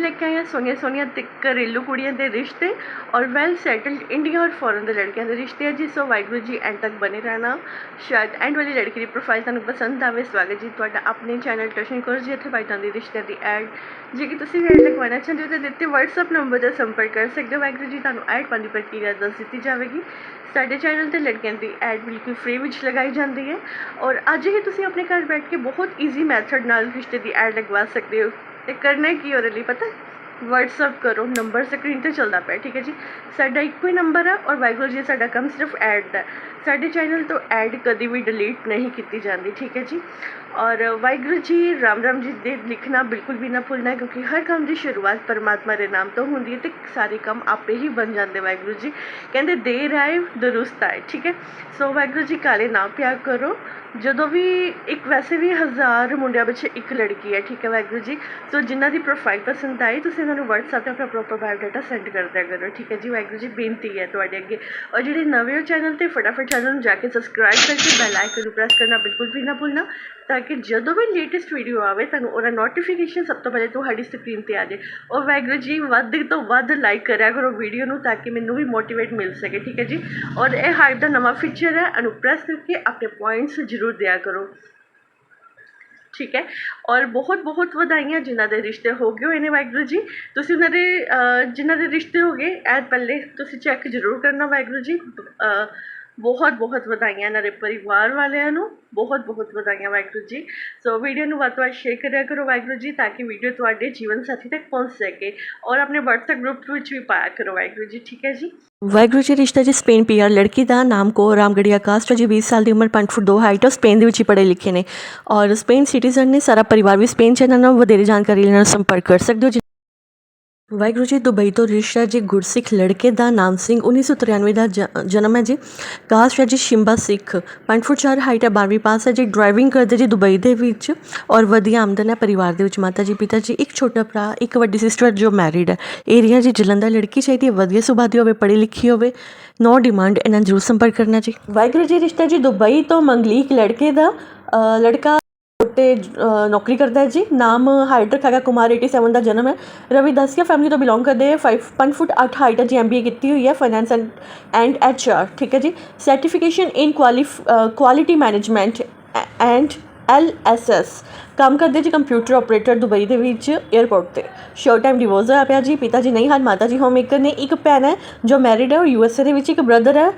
ਲੈ ਕੇ ਆਏ ਹਾਂ ਸੋਹਣੀਆਂ ਸੋਹਣੀਆਂ ਤੇ ਘਰੇਲੂ ਕੁੜੀਆਂ ਦੇ ਰਿਸ਼ਤੇ ਔਰ ਵੈਲ ਸੈਟਲਡ ਇੰਡੀਆ ਔਰ ਫੋਰਨ ਦੇ ਲੜਕਿਆਂ ਦੇ ਰਿਸ਼ਤੇ ਹੈ ਜੀ। ਸੋ ਵਾਹਿਗੁਰੂ ਜੀ ਐਂਡ ਤੱਕ ਬਨੇ ਰਹਿਣਾ। ਸ਼ਾਇਦ ਐਂਡ ਵਾਲੀ ਲੜਕੀ ਦੀ ਪ੍ਰੋਫਾਈਲ ਤੁਹਾਨੂੰ ਪਸੰਦ ਆਵੇ, ਸਵਾਗਤ ਜੀ ਤੁਹਾਡਾ ਆਪਣੇ ਚੈਨਲ ਟਸ਼ਨ ਕੋਰ ਜੀ ਇੱਥੇ ਬਾਈਟਾਂ ਦੀ ਰਿਸ਼ਤਿਆਂ ਦੀ ਐਡ ਜੇ ਕਿ ਤੁਸੀਂ ਐਡ ਲਗਵਾਉਣਾ ਚਾਹੁੰਦੇ ਹੋ ਤਾਂ ਦਿੱਤੇ WhatsApp ਨੰਬਰ 'ਤੇ ਸੰਪਰਕ ਕਰ ਸਕਦੇ ਹੋ। ਵਾਹਿਗੁਰੂ ਜੀ, ਤੁਹਾਨੂੰ ਐਡ ਪਾਉਣ ਦੀ ਪ੍ਰਕਿਰਿਆ ਦੱਸ ਦਿੱਤੀ ਜਾਵੇਗੀ। ਸਾਡੇ ਚੈਨਲ ਤੇ ਲੜਕਿਆਂ ਦੀ ਐਡ ਬਿਲਕੁਲ ਫ੍ਰੀ ਵਿੱਚ ਲਗਾਈ ਜਾਂਦੀ ਹੈ। ਔਰ ਅੱਜ ਹੀ ਤੁਸੀਂ ਆਪਣੇ ਘਰ ਬੈਠ ਕੇ ਬਹੁਤ ਈਜ਼ੀ ਮੈਥਡ ਨਾਲ ਰਿਸ਼ਤੇ ਦੀ ਐਡ ਲਗਵਾ ਸਕਦੇ ਹੋ। ਤੇ ਕਰਨਾ ਕੀ ਉਹਦੇ ਲਈ ਪਤਾ? ਵਟਸਐਪ ਕਰੋ ਨੰਬਰ ਸਕਰੀਨ ਤੇ ਚੱਲਦਾ ਪਿਆ, ਠੀਕ ਹੈ ਜੀ? ਸਾਡਾ ਇੱਕੋ ਹੀ ਨੰਬਰ ਹੈ ਔਰ ਵਾਹਿਗੁਰੂ ਜੀ, ਸਾਡਾ ਕੰਮ ਸਿਰਫ ਐਡ ਦਾ ਸਾਡੇ ਚੈਨਲ ਤੋਂ ਐਡ ਕਦੀ ਵੀ ਡਿਲੀਟ ਨਹੀਂ ਕੀਤੀ ਜਾਂਦੀ, ਠੀਕ ਹੈ ਜੀ? ਔਰ ਵਾਹਿਗੁਰੂ ਜੀ, ਰਾਮ ਰਾਮ ਜੀ ਦੇ ਲਿਖਣਾ ਬਿਲਕੁਲ ਵੀ ਨਾ ਭੁੱਲਣਾ, ਕਿਉਂਕਿ ਹਰ ਕੰਮ ਦੀ ਸ਼ੁਰੂਆਤ ਪਰਮਾਤਮਾ ਦੇ ਨਾਮ ਤੋਂ ਹੁੰਦੀ ਹੈ ਤੇ ਸਾਰੇ ਕੰਮ ਆਪੇ ਹੀ ਬਣ ਜਾਂਦੇ ਵਾਹਿਗੁਰੂ ਜੀ। ਕਹਿੰਦੇ, ਦੇਰ ਆਏ, ਦਰੁਸਤ ਆਏ, ਠੀਕ ਹੈ? ਸੋ ਵਾਹਿਗੁਰੂ ਜੀ, ਕਾਲੇ ਨਾ ਪਿਆ ਕਰੋ। ਜਦੋਂ ਵੀ ਇੱਕ, ਵੈਸੇ ਵੀ ਹਜ਼ਾਰ ਮੁੰਡਿਆਂ ਵਿੱਚ ਇੱਕ ਲੜਕੀ ਹੈ, ਠੀਕ ਹੈ ਵਾਹਿਗੁਰੂ ਜੀ? ਸੋ ਜਿਨ੍ਹਾਂ ਦੀ ਪ੍ਰੋਫਾਈਲ ਪਸੰਦ ਆਈ, ਤੁਸੀਂ ਇਹਨਾਂ ਵਟਸਐਪ ਤੇ ਆਪਣਾ ਪ੍ਰੋਪਰ ਬਾਇਓਡਾਟਾ ਸੈਂਡ ਕਰ ਦਿਆ ਕਰੋ, ਠੀਕ ਹੈ ਜੀ? ਵਾਹਿਗੁਰੂ ਜੀ, ਬੇਨਤੀ ਹੈ ਤੁਹਾਡੇ ਅੱਗੇ। ਔਰ ਜਿਹੜੇ ਨਵੇਂ ਹੋ ਚੈਨਲ ਤੇ ਫਟਾਫਟ ਚੈਨਲ ਨੂੰ ਜਾ ਕੇ ਸਬਸਕ੍ਰਾਈਬ ਕਰਕੇ ਬੈਲ ਆਈਕਨ ਨੂੰ ਪ੍ਰੈਸ ਕਰਨਾ ਬਿਲਕੁਲ ਵੀ ਨਾ ਭੁੱਲਣਾ, ਤਾਂ ਕਿ ਜਦੋਂ ਵੀ ਲੇਟੈਸਟ ਵੀਡੀਓ ਆਵੇ, ਤੁਹਾਨੂੰ ਉਹਦਾ ਨੋਟੀਫਿਕੇਸ਼ਨ ਸਭ ਤੋਂ ਪਹਿਲੇ ਤੁਹਾਡੀ ਸਕਰੀਨ ਤੇ ਆ ਜਾਏ। ਔਰ ਵਾਹਿਗੁਰੂ ਜੀ, ਵੱਧ ਤੋਂ ਵੱਧ ਲਾਈਕ ਕਰਿਆ ਕਰੋ ਵੀਡੀਓ ਨੂੰ, ਤਾਂ ਕਿ ਮੈਨੂੰ ਵੀ ਮੋਟੀਵੇਟ ਮਿਲ ਸਕੇ, ਠੀਕ ਹੈ ਜੀ? ਔਰ ਇਹ ਹਾਈਪ ਦਾ ਨਵਾਂ ਫੀਚਰ ਹੈ ਅਨੁਪ੍ਰੈਸ ਕਰਕੇ ਆਪਣੇ ਪੁਆਇੰਟਸ ਜ਼ਰੂਰ ਦਿਆ ਕਰੋ। ਠੀਕ ਹੈ। ਔਰ ਬਹੁਤ ਬਹੁਤ ਵਧਾਈਆਂ ਜਿਨ੍ਹਾਂ ਦੇ ਰਿਸ਼ਤੇ ਹੋ ਗਏ ਹੋਏ ਨੇ ਵਾਹਿਗੁਰੂ ਜੀ। ਤੁਸੀਂ ਉਹਨਾਂ ਦੇ ਅਹ, ਜਿਨ੍ਹਾਂ ਦੇ ਰਿਸ਼ਤੇ ਹੋ ਗਏ ਐ ਪਹਿਲੇ ਤੁਸੀਂ ਚੈੱਕ ਜ਼ਰੂਰ ਕਰਨਾ ਵਾਹਿਗੁਰੂ ਜੀ। ਬਹੁਤ ਬਹੁਤ ਵਧਾਈਆਂ ਇਹਨਾਂ ਦੇ ਪਰਿਵਾਰ ਵਾਲਿਆਂ ਨੂੰ, ਬਹੁਤ ਬਹੁਤ ਵਧਾਈਆਂ ਵਾਹਿਗੁਰੂ ਜੀ। ਸੋ ਵੀਡੀਓ ਨੂੰ ਵੱਧ ਤੋਂ ਵੱਧ ਸ਼ੇਅਰ ਕਰਿਆ ਕਰੋ ਵਾਹਿਗੁਰੂ ਜੀ, ਤਾਂ ਕਿ ਵੀਡੀਓ ਤੁਹਾਡੇ ਜੀਵਨ ਸਾਥੀ ਤੱਕ ਪਹੁੰਚ ਸਕੇ। ਔਰ ਆਪਣੇ WhatsApp ਗਰੁੱਪ ਵਿੱਚ ਵੀ ਪਾਇਆ ਕਰੋ ਵਾਹਿਗੁਰੂ ਜੀ, ਠੀਕ ਹੈ ਜੀ? ਵਾਹਿਗੁਰੂ ਜੀ, ਰਿਸ਼ਤਾ ਜੀ ਸਪੇਨ ਪੀਆਰ ਲੜਕੀ ਦਾ ਨਾਮ ਕੋ ਰਾਮਗੜੀਆ ਕਾਸਟ ਜੀ 20 ਸਾਲ ਦੀ ਉਮਰ 5 ਫੁੱਟ 2 ਹਾਈਟ ਔਰ ਸਪੇਨ ਦੇ ਵਿੱਚ ਹੀ ਪੜ੍ਹੇ ਲਿਖੇ ਨੇ। ਔਰ ਸਪੇਨ ਸਿਟੀਜ਼ਨ ਨੇ ਸਾਰਾ ਪਰਿਵਾਰ ਵੀ ਸਪੇਨ ਚ ਇਹਨਾਂ ਨਾਲ ਵਧੇਰੇ ਜਾਣਕਾਰੀ ਲੈਣ ਨਾਲ ਸੰਪਰਕ ਕਰ ਸਕਦੇ ਹੋ ਜੀ ਵਾਹਿਗੁਰੂ ਜੀ, ਦੁਬਈ ਤੋਂ ਰਿਸ਼ਤਾ ਜੀ, ਗੁਰਸਿੱਖ ਲੜਕੇ ਦਾ ਨਾਮ ਸਿੰਘ 1993 ਦਾ ਜ- ਜਨਮ ਹੈ ਜੀ। ਕਾਸਟ ਹੈ ਜੀ, ਸ਼ਿੰਬਾ ਸਿੱਖ। 5 ਫੁੱਟ 4 ਹਾਈਟ ਹੈ 12ਵੀਂ ਪਾਸ ਹੈ ਜੀ। ਡਰਾਈਵਿੰਗ ਕਰਦੇ ਜੀ ਦੁਬਈ ਦੇ ਵਿੱਚ ਔਰ ਵਧੀਆ ਆਮਦਨ ਹੈ ਪਰਿਵਾਰ ਦੇ ਵਿੱਚ ਮਾਤਾ ਜੀ, ਪਿਤਾ ਜੀ, ਇੱਕ ਛੋਟਾ ਭਰਾ, ਇੱਕ ਵੱਡੀ ਸਿਸਟਰ ਜੋ ਮੈਰਿਡ ਹੈ। ਏਰੀਆ ਜੀ ਜਲੰਧਰ ਲੜਕੀ ਚਾਹੀਦੀ ਹੈ, ਵਧੀਆ ਸੁਭਾਅ ਦੀ ਹੋਵੇ, ਪੜ੍ਹੀ ਲਿਖੀ ਹੋਵੇ ਨੋ ਡਿਮਾਂਡ ਇਹਨਾਂ ਨੂੰ ਜ਼ਰੂਰ ਸੰਪਰਕ ਕਰਨਾ ਜੀ। ਵਾਹਿਗੁਰੂ ਜੀ, ਰਿਸ਼ਤਾ ਜੀ ਦੁਬਈ ਤੋਂ ਮੰਗਲੀਕ ਲੜਕੇ ਦਾ ਲੜਕਾ ਛੋਟੇ ਅ, ਨੌਕਰੀ ਕਰਦਾ ਹੈ ਜੀ ਨਾਮ ਹਾਈਟ ਰੱਖਿਆ ਗਿਆ ਕੁਮਾਰ 87 ਦਾ ਜਨਮ ਹੈ ਰਵੀ ਦਸਿਆ ਫੈਮਿਲੀ ਤੋਂ ਬਿਲੋਂਗ ਕਰਦੇ ਹੈ 5 5 ਫੁੱਟ 8 ਹਾਈਟ ਹੈ ਜੀ ਐਮਬੀਏ ਕੀਤੀ ਹੋਈ ਹੈ ਫਾਈਨੈਂਸ ਐਂਡ ਐਂਡ ਐਚਆਰ ਠੀਕ ਹੈ ਜੀ certification in quality management and LSS ਕੰਮ ਕਰਦੇ ਜੀ ਕੰਪਿਊਟਰ ਆਪਰੇਟਰ ਦੁਬਈ ਦੇ ਵਿੱਚ 에ਅਰਪੋਰਟ ਤੇ। ਸ਼ੋਰਟ ਟਾਈਮ ਡਿਵੋਰਸ ਹੋਇਆ ਪਿਆ ਜੀ ਪਿਤਾ ਜੀ ਨਹੀਂ ਹਨ, ਮਾਤਾ ਜੀ ਹੋਮ ਮੇਕਰ ਨੇ ਇੱਕ ਭੈਣ ਹੈ, ਜੋ ਮੈਰਿਡ ਹੈ, ਉਹ ਯੂਐਸਏ ਦੇ ਵਿੱਚ ਇੱਕ ਬ੍ਰਦਰ ਹੈ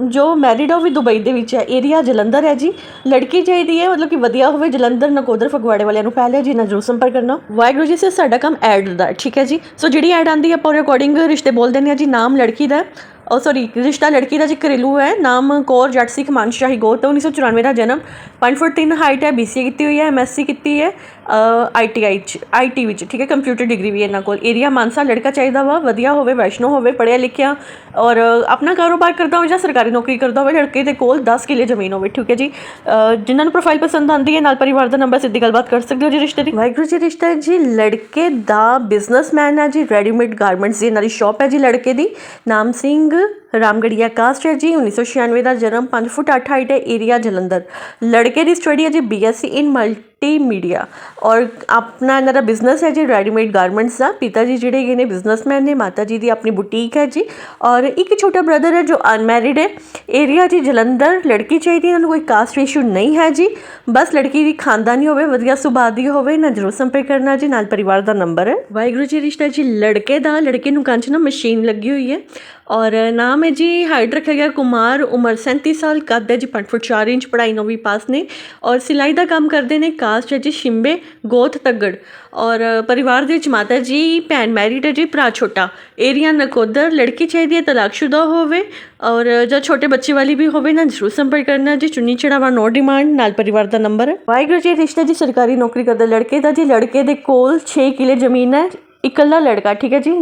ਜੋ ਮੈਰਿਡ ਹੈ, ਉਹ ਵੀ ਦੁਬਈ ਦੇ ਵਿੱਚ ਹੈ। ਏਰੀਆ ਜਲੰਧਰ ਹੈ ਜੀ। ਲੜਕੀ ਚਾਹੀਦੀ ਹੈ, ਮਤਲਬ ਕਿ ਵਧੀਆ ਹੋਵੇ, ਜਲੰਧਰ, ਨਕੋਦਰ, ਫਗਵਾੜੇ ਵਾਲਿਆਂ ਨੂੰ ਪਹਿਲੇ ਜੀ ਨਾ ਜ਼ਰੂਰ ਸੰਪਰਕ ਕਰਨਾ। ਵਾਹਿਗੁਰੂ ਜੀ ਸੇ ਸਾਡਾ ਕੰਮ ਐਡ ਦਾ ਠੀਕ ਹੈ ਜੀ। ਸੋ ਜਿਹੜੀ ਐਡ ਆਂਦੀ ਹੈ, ਆਪਾਂ ਅਕੋਰਡਿੰਗ ਰਿਸ਼ਤੇ ਬੋਲ ਦਿੰਦੇ ਹਾਂ ਜੀ, ਨਾਮ ਲੜਕੀ ਦਾ। oh, ਉਹ ਸੌਰੀ ਰਿਸ਼ਤਾ ਲੜਕੀ ਦਾ ਜੀ, ਘਰੇਲੂ ਹੈ, ਨਾਮ ਕੌਰ ਜੱਟ ਸਿੱਖ ਮਾਨਸ਼ਾਹੀ ਗੋਤ 1994 ਦਾ ਜਨਮ। 5 ਫੁੱਟ 3 ਹਾਈਟ ਹੈ ਬੀਸੀਏ ਕੀਤੀ ਹੋਈ ਹੈ ਐਮਐਸਸੀ ਕੀਤੀ ਹੈ ਆਈਟੀਆਈ ਚ ਆਈਟੀ ਵਿੱਚ ਠੀਕ ਹੈ ਕੰਪਿਊਟਰ ਡਿਗਰੀ ਵੀ ਇਹਨਾਂ ਕੋਲ। ਏਰੀਆ ਮਾਨਸਾ ਲੜਕਾ ਚਾਹੀਦਾ ਵਾ ਵਧੀਆ ਹੋਵੇ ਵੈਸ਼ਨੋ ਹੋਵੇ ਪੜ੍ਹਿਆ ਲਿਖਿਆ ਔਰ ਆਪਣਾ ਕਾਰੋਬਾਰ ਕਰਦਾ ਹੋਵੇ ਜਾਂ ਸਰਕਾਰੀ ਨੌਕਰੀ ਕਰਦਾ ਹੋਵੇ ਲੜਕੇ ਦੇ ਕੋਲ 10 ਕਿੱਲੇ ਜ਼ਮੀਨ ਹੋਵੇ ਠੀਕ ਹੈ ਜੀ। ਅ, ਜਿਨ੍ਹਾਂ ਨੂੰ ਪ੍ਰੋਫਾਈਲ ਪਸੰਦ ਆਉਂਦੀ ਹੈ ਨਾਲ ਪਰਿਵਾਰ ਦਾ ਨੰਬਰ ਸਿੱਧੀ ਗੱਲਬਾਤ ਕਰ ਸਕਦੇ ਹੋ ਜੀ ਰਿਸ਼ਤੇ ਦੀ। ਵਾਹਿਗੁਰੂ ਜੀ ਰਿਸ਼ਤਾ ਜੀ ਲੜਕੇ ਦਾ ਬਿਜ਼ਨਸਮੈਨ ਹੈ ਜੀ ਰੈਡੀਮੇਡ ਗਾਰਮੈਂਟਸ ਦੀ ਇਹਨਾਂ ਦੀ ਸ਼ਾਪ ਹੈ ਜੀ ਲੜਕੇ ਦੀ। ਨਾਮ ਸਿੰਘ ਰਾਮਗੜੀਆ ਕਾਸਟ ਹੈ ਜੀ 1996 ਦਾ ਜਨਮ 5 ਫੁੱਟ 8 ਹਾਈਟ ਹੈ, ਏਰੀਆ ਜਲੰਧਰ। ਲੜਕੇ ਦੀ ਸਟੱਡੀ ਹੈ ਜੀ ਬੀਐਸਸੀ ਇਨ ਮਲਟੀਮੀਡੀਆ ਔਰ ਆਪਣਾ ਇਹਨਾਂ ਦਾ ਬਿਜ਼ਨਸ ਹੈ ਜੀ ਰੈਡੀਮੇਡ ਗਾਰਮੈਂਟਸ ਦਾ। ਪਿਤਾ ਜੀ ਜਿਹੜੇ ਹੈਗੇ ਨੇ ਬਿਜ਼ਨਸਮੈਨ ਨੇ, ਮਾਤਾ ਜੀ ਦੀ ਆਪਣੀ ਬੁਟੀਕ ਹੈ ਜੀ ਔਰ ਇੱਕ ਛੋਟਾ ਬ੍ਰਦਰ ਹੈ ਜੋ ਅਨਮੈਰਿਡ ਹੈ। ਏਰੀਆ ਜੀ ਜਲੰਧਰ, ਲੜਕੀ ਚਾਹੀਦੀ, ਇਹਨਾਂ ਨੂੰ ਕੋਈ ਕਾਸਟ ਇਸ਼ੂ ਨਹੀਂ ਹੈ ਜੀ। ਬਸ ਲੜਕੀ ਦੀ ਖਾਨਦਾਨੀ ਹੋਵੇ, ਵਧੀਆ ਸੁਭਾਅ ਦੀ ਹੋਵੇ, ਨਾ ਜ਼ਰੂਰ ਸੰਪਰਕ ਕਰਨਾ ਜੀ, ਨਾਲ ਪਰਿਵਾਰ ਦਾ ਨੰਬਰ ਹੈ। ਵਾਹਿਗੁਰੂ ਜੀ ਰਿਸ਼ਤਾ ਜੀ, ਲੜਕੇ ਦਾ, ਲੜਕੇ ਨੂੰ ਕੰਚ ਨਾ ਮਸ਼ੀਨ ਲੱਗੀ ਹੋਈ ਹੈ। ਔਰ ਨਾਮ ਹੈ ਜੀ ਹਾਈਟ ਰੱਖਿਆ ਗਿਆ ਕੁਮਾਰ, ਉਮਰ 37 ਸਾਲ, ਕੱਦ ਹੈ ਜੀ 5 ਫੁੱਟ 4 ਇੰਚ, ਪੜ੍ਹਾਈ ਨੌਵੀਂ ਪਾਸ ਨੇ। ਔਰ ਸਿਲਾਈ ਦਾ ਕੰਮ ਕਰਦੇ ਨੇ ਕਾਸਟ ਹੈ ਜੀ ਸ਼ਿੰਬੇ ਗੋਥ ਤੱਗੜ। ਔਰ ਪਰਿਵਾਰ ਦੇ ਵਿੱਚ ਮਾਤਾ ਜੀ, ਭੈਣ ਮੈਰਿਡ ਹੈ ਜੀ, ਭਰਾ ਛੋਟਾ। ਏਰੀਆ ਨਕੋਦਰ, ਲੜਕੀ ਚਾਹੀਦੀ ਹੈ ਤਲਾਕਸ਼ੁਦਾ ਹੋਵੇ ਔਰ ਜਾਂ ਛੋਟੇ ਬੱਚੇ ਵਾਲੀ ਵੀ ਹੋਵੇ ਨਾ ਜ਼ਰੂਰ ਸੰਪਰਕ ਕਰਨਾ ਜੀ। ਚੁੰਨੀ ਚੜਾਵਾ ਨੋ ਡਿਮਾਂਡ ਨਾਲ ਪਰਿਵਾਰ ਦਾ ਨੰਬਰ ਹੈ। ਵਾਹਿਗੁਰੂ ਜੀ ਰਿਸ਼ਤਾ ਜੀ ਸਰਕਾਰੀ ਨੌਕਰੀ ਕਰਦਾ ਲੜਕੇ ਦਾ ਜੀ। ਲੜਕੇ ਦੇ ਕੋਲ 6 ਕਿਲੇ ਜ਼ਮੀਨ ਹੈ। ਇਕੱਲਾ ਲੜਕਾ ਠੀਕ ਹੈ ਜੀ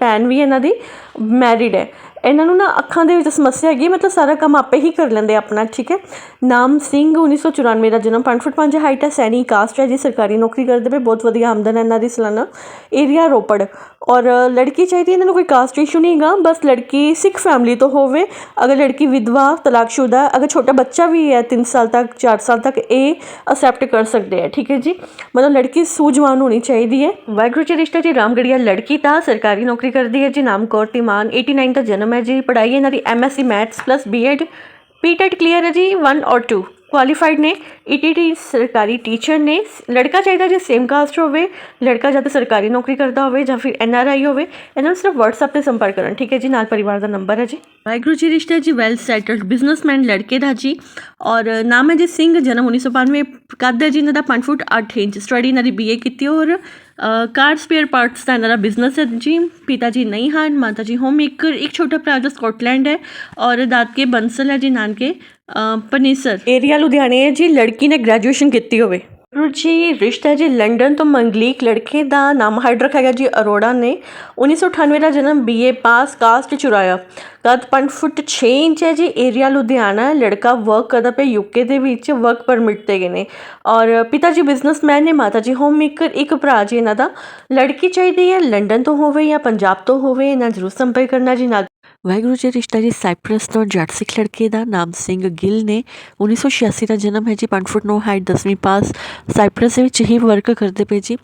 ਭੈਣ ਵੀ ਇਹਨਾਂ ਦੀ ਮੈਰਿਡ ਹੈ। ਇਹਨਾਂ ਨੂੰ ਨਾ ਅੱਖਾਂ ਦੇ ਵਿੱਚ ਸਮੱਸਿਆ ਹੈਗੀ ਮਤਲਬ ਸਾਰਾ ਕੰਮ ਆਪੇ ਹੀ ਕਰ ਲੈਂਦੇ ਆਪਣਾ, ਠੀਕ ਹੈ? ਨਾਮ ਸਿੰਘ 1994 ਦਾ ਜਨਮ 5 ਫੁੱਟ 5 ਹਾਈਟ ਹੈ, ਸੈਣੀ, ਕਾਸਟ ਹੈ ਜੀ, ਸਰਕਾਰੀ ਨੌਕਰੀ ਕਰਦੇ ਪਏ, ਬਹੁਤ ਵਧੀਆ ਆਮਦਨ ਹੈ ਇਹਨਾਂ ਦੀ ਸਾਲਾਨਾ। ਏਰੀਆ ਰੋਪੜ, ਔਰ ਲੜਕੀ ਚਾਹੀਦੀ ਇਹਨਾਂ ਨੂੰ ਕੋਈ ਕਾਸਟ ਇਸ਼ੂ ਨਹੀਂ ਹੈਗਾ, ਬਸ ਲੜਕੀ ਸਿੱਖ ਫੈਮਿਲੀ ਤੋਂ ਹੋਵੇ, ਅਗਰ ਲੜਕੀ ਵਿਧਵਾ, ਤਲਾਕਸ਼ੁਦਾ, ਅਗਰ ਛੋਟਾ ਬੱਚਾ ਵੀ ਹੈ 3 ਸਾਲ ਤੱਕ 4 ਸਾਲ ਤੱਕ, ਇਹ ਅਸੈਪਟ ਕਰ ਸਕਦੇ ਆ, ਠੀਕ ਹੈ ਜੀ? ਮਤਲਬ ਲੜਕੀ ਸੂਝਵਾਨ ਹੋਣੀ ਚਾਹੀਦੀ ਹੈ। ਵਾਹਿਗੁਰੂ ਜੀ ਰਿਸ਼ਤਾ ਜੀ ਰਾਮਗੜੀਆ ਲੜਕੀ ਤਾਂ ਸਰਕਾਰੀ ਨੌਕਰੀ ਕਰਦੀ ਹੈ ਜੀ ਨਾਮ ਕੌਰ ਤਿਮਾਨ 89 ਦਾ ਜਨਮ ਹੈ ਜੀ, ਪੜ੍ਹਾਈ ਇਹਨਾਂ ਦੀ MSc maths plus BEd PTET clear ਹੈ ਜੀ 1 ਔਰ 2 ਕੁਆਲੀਫਾਈਡ ਨੇ ਈਟੀਟੀ ਸਰਕਾਰੀ ਟੀਚਰ ਨੇ, ਲੜਕਾ ਚਾਹੀਦਾ ਜੇ ਸੇਮ ਕਾਸਟ ਹੋਵੇ, ਲੜਕਾ ਜਾਂ ਤਾਂ ਸਰਕਾਰੀ ਨੌਕਰੀ ਕਰਦਾ ਹੋਵੇ ਜਾਂ ਫਿਰ ਐਨਆਰਆਈ ਹੋਵੇ, ਇਹਨਾਂ ਨੂੰ ਸਿਰਫ WhatsApp ਤੇ ਸੰਪਰਕ ਕਰਨ। ਠੀਕ ਹੈ ਜੀ, ਨਾਲ ਪਰਿਵਾਰ ਦਾ ਨੰਬਰ ਹੈ ਜੀ। ਵਾਹਿਗੁਰੂ ਜੀ ਰਿਸ਼ਤਾ ਜੀ ਵੈਲ ਸੈਟਲਡ ਬਿਜ਼ਨਸਮੈਨ ਲੜਕੇ ਦਾ ਜੀ। ਔਰ ਨਾਮ ਹੈ ਜੀ ਸਿੰਘ, ਜਨਮ 1992 ਕੱਦ ਹੈ ਜੀ ਇਹਨਾਂ ਦਾ 5 ਫੁੱਟ 8 ਇੰਚ। ਸਟੱਡੀ ਇਹਨਾਂ ਦੀ ਬੀਏ ਕੀਤੀ ਔਰ ਕਾਰ ਸਪੇਅਰ ਪਾਰਟਸ ਦਾ ਇਹਨਾਂ ਦਾ ਬਿਜ਼ਨਸ ਹੈ ਜੀ। ਪਿਤਾ ਜੀ ਨਹੀਂ ਹਨ ਮਾਤਾ ਜੀ ਹੋਮ ਮੇਕਰ ਇੱਕ ਛੋਟਾ ਭਰਾ ਜੋ ਸਕਾਟਲੈਂਡ ਹੈ ਔਰ ਦਾਦਕੇ ਬੰਸਲ ਹੈ ਜੀ ਨਾਨਕੇ ਅ, ਪਨੀਸਰ ਏਰੀਆ ਲੁਧਿਆਣੇ ਹੈ ਜੀ ਲੜਕੀ ਨੇ ਗ੍ਰੈਜੂਏਸ਼ਨ ਕੀਤੀ ਹੋਵੇ। ਗੁਰੂ ਜੀ, ਰਿਸ਼ਤਾ ਜੀ, ਲੰਡਨ ਤੋਂ ਮੰਗਲੀਕ ਲੜਕੇ ਦਾ ਨਾਮ ਹਾਈਡ ਰੱਖਿਆ ਗਿਆ ਜੀ, ਅਰੋੜਾ ਨੇ। 1998 ਦਾ ਜਨਮ ਬੀਏ ਪਾਸ, ਕਾਸਟ ਚੁਰਾਇਆ ਕੱਦ 5 ਫੁੱਟ 6 ਇੰਚ ਹੈ ਜੀ, ਏਰੀਆ ਲੁਧਿਆਣਾ, ਲੜਕਾ ਵਰਕ ਕਰਦਾ ਪਿਆ ਯੂਕੇ ਦੇ ਵਿੱਚ ਵਰਕ ਪਰਮਿਟ ਤੇ ਗਏ ਨੇ। ਔਰ ਪਿਤਾ ਜੀ ਬਿਜ਼ਨਸਮੈਨ ਨੇ, ਮਾਤਾ ਜੀ ਹੋਮ ਮੇਕਰ ਇੱਕ ਭਰਾ ਜੀ ਇਹਨਾਂ ਦਾ। ਲੜਕੀ ਚਾਹੀਦੀ ਹੈ, ਲੰਡਨ ਤੋਂ ਹੋਵੇ ਜਾਂ ਪੰਜਾਬ ਤੋਂ ਹੋਵੇ, ਇਹਨਾਂ ਜ਼ਰੂਰ ਸੰਪਰਕ ਕਰਨਾ ਜੀ, ਨਾਲ ਵਾਹਿਗੁਰੂ ਜੀ, ਰਿਸ਼ਤਾ ਜੀ, ਸਾਈਪ੍ਰਸ ਤੋਂ ਜੱਟ ਸਿੱਖ ਲੜਕੇ ਦਾ ਨਾਮ ਸਿੰਘ ਗਿੱਲ ਨੇ 1986 ਦਾ ਜਨਮ ਹੈ ਜੀ 5 ਫੁੱਟ 9 ਹਾਈਟ 10ਵੀਂ ਪਾਸ, ਸਾਈਪ੍ਰਸ ਦੇ ਵਿੱਚ ਹੀ ਵਰਕ ਕਰਦੇ ਪਏ ਜੀ।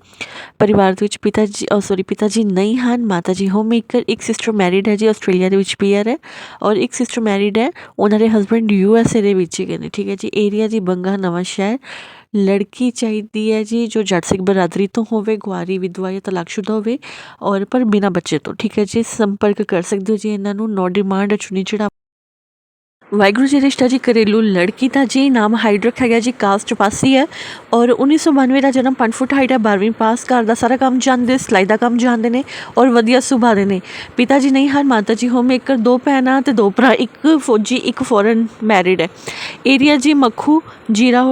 ਪਰਿਵਾਰ ਦੇ ਵਿੱਚ ਪਿਤਾ ਜੀ ਸੌਰੀ ਪਿਤਾ ਜੀ ਨਹੀਂ ਹਨ, ਮਾਤਾ ਜੀ ਹੋਮ ਮੇਕਰ ਇੱਕ ਸਿਸਟਰ ਮੈਰਿਡ ਹੈ ਜੀ, ਆਸਟ੍ਰੇਲੀਆ ਦੇ ਵਿੱਚ ਪੀਆਰ ਹੈ ਔਰ ਇੱਕ ਸਿਸਟਰ ਮੈਰਿਡ ਹੈ, ਉਹਨਾਂ ਦੇ ਹਸਬੰਡ ਯੂ ਐਸ ਏ ਦੇ ਵਿੱਚ ਗਏ ਨੇ, ਠੀਕ ਹੈ ਜੀ। ਏਰੀਆ ਜੀ ਬੰਗਾ ਨਵਾਂ ਸ਼ਹਿਰ ਲੜਕੀ ਚਾਹੀਦੀ ਹੈ ਜੀ, ਜੋ ਜੱਟ ਸਿੰਘ ਬਰਾਦਰੀ ਤੋਂ ਹੋਵੇ, ਗੁਆਰੀ, ਵਿਧਵਾ ਜਾਂ ਤਲਾਕਸ਼ੁਦਾ ਹੋਵੇ ਔਰ ਪਰ ਬਿਨਾਂ ਬੱਚੇ ਤੋਂ, ਠੀਕ ਹੈ ਜੀ? ਸੰਪਰਕ ਕਰ ਸਕਦੇ ਹੋ ਜੀ ਇਹਨਾਂ ਨੂੰ ਨੋ ਡਿਮਾਂਡ ਚੁਣੀ ਚੜਾ ਵਾਹਿਗੁਰੂ ਜੀ ਰਿਸ਼ਤਾ ਜੀ, ਘਰੇਲੂ ਲੜਕੀ ਦਾ ਜੀ ਨਾਮ ਹਾਈਡ ਰੱਖਿਆ ਗਿਆ ਜੀ, ਕਾਸਟ ਪਾਸੀ ਹੈ ਔਰ 1992 ਦਾ ਜਨਮ 5 ਫੁੱਟ ਹਾਈਟ ਹੈ 12ਵੀਂ ਪਾਸ, ਘਰ ਦਾ ਸਾਰਾ ਕੰਮ ਜਾਣਦੇ ਸਿਲਾਈ ਦਾ ਕੰਮ ਜਾਣਦੇ ਨੇ ਔਰ ਵਧੀਆ ਸੁਭਾਅ ਦੇ ਨੇ। ਪਿਤਾ ਜੀ ਨਹੀਂ ਹਰ ਮਾਤਾ ਜੀ ਹੋਮ ਮੇਕਰ ਦੋ ਭੈਣਾਂ ਤੇ ਦੋ ਭਰਾ, ਇੱਕ ਫੌਜੀ, ਇੱਕ ਫੋਰਨ ਮੈਰਿਡ ਹੈ। ਏਰੀਆ ਜੀ ਮੱਖੂ, ਜੀਰਾ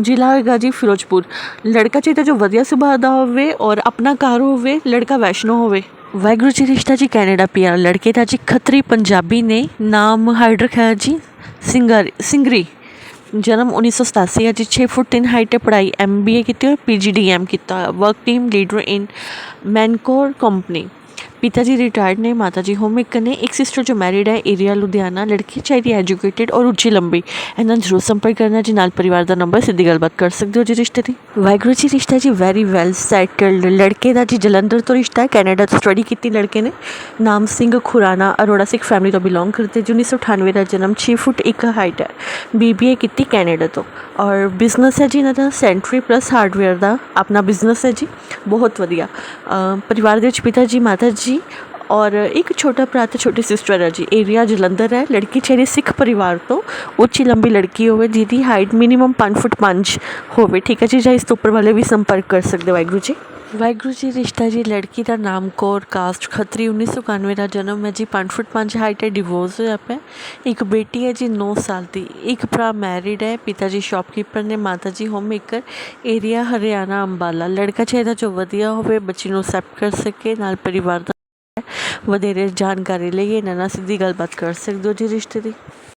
ਜ਼ਿਲ੍ਹਾ ਹੈਗਾ ਜੀ ਫਿਰੋਜ਼ਪੁਰ ਲੜਕਾ ਚਾਹੀਦਾ ਜੋ ਵਧੀਆ ਸੁਭਾਅ ਦਾ ਹੋਵੇ ਔਰ ਆਪਣਾ ਘਰ ਹੋਵੇ ਲੜਕਾ ਵੈਸ਼ਨੋ ਹੋਵੇ ਵਾਹਿਗੁਰੂ ਜੀ ਰਿਸ਼ਤਾ ਜੀ ਕੈਨੇਡਾ ਪਿਆ ਲੜਕੇ ਦਾ ਜੀ ਖੱਤਰੀ ਪੰਜਾਬੀ ਨੇ ਨਾਮ ਹਾਈਡ ਰੱਖਿਆ ਜੀ ਸਿੰਗਰ ਸਿੰਗਰੀ ਜਨਮ 1987 ਹੈ ਜੀ 6 ਫੁੱਟ 3 ਹਾਈਟ 'ਤੇ ਪੜ੍ਹਾਈ ਐਮਬੀਏ ਕੀਤੀ ਔਰ ਪੀਜੀਡੀਐਮ ਕੀਤਾ work team leader in Mancor company ਪਿਤਾ ਜੀ ਰਿਟਾਇਰਡ ਨੇ, ਮਾਤਾ ਜੀ ਹੋਮ ਮੇਕਰ ਨੇ, ਇੱਕ ਸਿਸਟਰ ਜੋ ਮੈਰਿਡ ਹੈ ਏਰੀਆ ਲੁਧਿਆਣਾ, ਲੜਕੀ ਚਾਹੀਦੀ ਐਜੂਕੇਟਿਡ ਔਰ ਉੱਚੀ ਲੰਬੀ। ਇਹਨਾਂ ਨੂੰ ਜ਼ਰੂਰ ਸੰਪਰਕ ਕਰਨਾ, ਜੀ ਨਾਲ ਪਰਿਵਾਰ ਦਾ ਨੰਬਰ ਸਿੱਧੀ ਗੱਲਬਾਤ ਕਰ ਸਕਦੇ ਹੋ ਜੀ ਰਿਸ਼ਤੇ ਦੀ? ਵਾਹਿਗੁਰੂ ਜੀ, ਰਿਸ਼ਤਾ ਜੀ ਵੈਰੀ ਵੈਲ ਸੈਟਲਡ ਲੜਕੇ ਦਾ ਜੀ ਜਲੰਧਰ ਤੋਂ ਰਿਸ਼ਤਾ ਹੈ, ਕੈਨੇਡਾ ਤੋਂ ਸਟੱਡੀ ਕੀਤੀ ਲੜਕੇ ਨੇ। ਨਾਮ ਸਿੰਘ ਖੁਰਾਨਾ, ਅਰੋੜਾ ਸਿੱਖ ਫੈਮਿਲੀ ਤੋਂ ਬਿਲੋਂਗ ਕਰਦੇ, ਜੀ 1998 ਦਾ ਜਨਮ 6 ਫੁੱਟ 1 ਹਾਈਟ ਹੈ। ਬੀਬੀਏ ਕੀਤੀ ਕੈਨੇਡਾ ਤੋਂ। ਔਰ ਬਿਜ਼ਨਸ ਹੈ ਜੀ ਇਹਨਾਂ ਦਾ ਸੈਂਟਰੀ ਪਲੱਸ ਹਾਰਡਵੇਅਰ ਦਾ ਆਪਣਾ ਬਿਜ਼ਨਸ ਹੈ ਜੀ। ਬਹੁਤ ਵਧੀਆ। ਪਰਿਵਾਰ ਦੇ ਵਿੱਚ ਪਿਤਾ ਜੀ, ਮਾਤਾ ਜੀ ਔਰ ਇੱਕ ਛੋਟਾ ਭਰਾ ਤੇ ਛੋਟੀ ਸਿਸਟਰ ਹੈ ਜੀ। ਏਰੀਆ ਜਲੰਧਰ ਹੈ। ਲੜਕੀ ਚਾਹੀਦੀ ਸਿੱਖ ਪਰਿਵਾਰ ਤੋਂ। ਉੱਚੀ ਲੰਬੀ ਲੜਕੀ ਹੋਵੇ, ਜਿਹਦੀ ਹਾਈਟ ਮਿਨੀਮਮ 5 ਫੁੱਟ 5 ਹੋਵੇ। ਠੀਕ ਹੈ ਜੀ? ਜਾਂ ਇਸ ਤੋਂ ਉੱਪਰ ਵਾਲੇ ਵੀ ਸੰਪਰਕ ਕਰ ਸਕਦੇ ਹੋ। ਵਾਹਿਗੁਰੂ ਜੀ। ਵਾਹਿਗੁਰੂ ਜੀ, ਰਿਸ਼ਤਾ ਜੀ, ਲੜਕੀ ਦਾ ਨਾਮ ਕੌਰ ਕਾਸਟ ਖੱਤਰੀ 1991 ਦਾ ਜਨਮ ਹੈ ਜੀ। 5 ਫੁੱਟ 5 ਹਾਈਟ ਹੈ ਡਿਵੋਰਸ ਹੋਇਆ ਪਿਆ। ਇੱਕ ਬੇਟੀ ਹੈ ਜੀ 9 ਸਾਲ ਦੀ। ਇੱਕ ਭਰਾ ਮੈਰਿਡ ਹੈ। ਪਿਤਾ ਜੀ ਸ਼ਾਪਕੀਪਰ ਨੇ, ਮਾਤਾ ਜੀ home maker area Haryana Ambala. ਲੜਕਾ ਚਾਹੀਦਾ ਜੋ ਵਧੀਆ ਹੋਵੇ, ਬੱਚੀ ਨੂੰ ਅਸੈਪਟ ਕਰ ਸਕੇ, ਨਾਲ ਪਰਿਵਾਰ ਦਾ ਵਧੇਰੇ ਜਾਣਕਾਰੀ ਲਈ ਇਹਨਾਂ ਨਾਲ ਸਿੱਧੀ ਗੱਲਬਾਤ ਕਰ ਸਕਦੇ ਹੋ ਜੀ ਰਿਸ਼ਤੇ ਦੀ।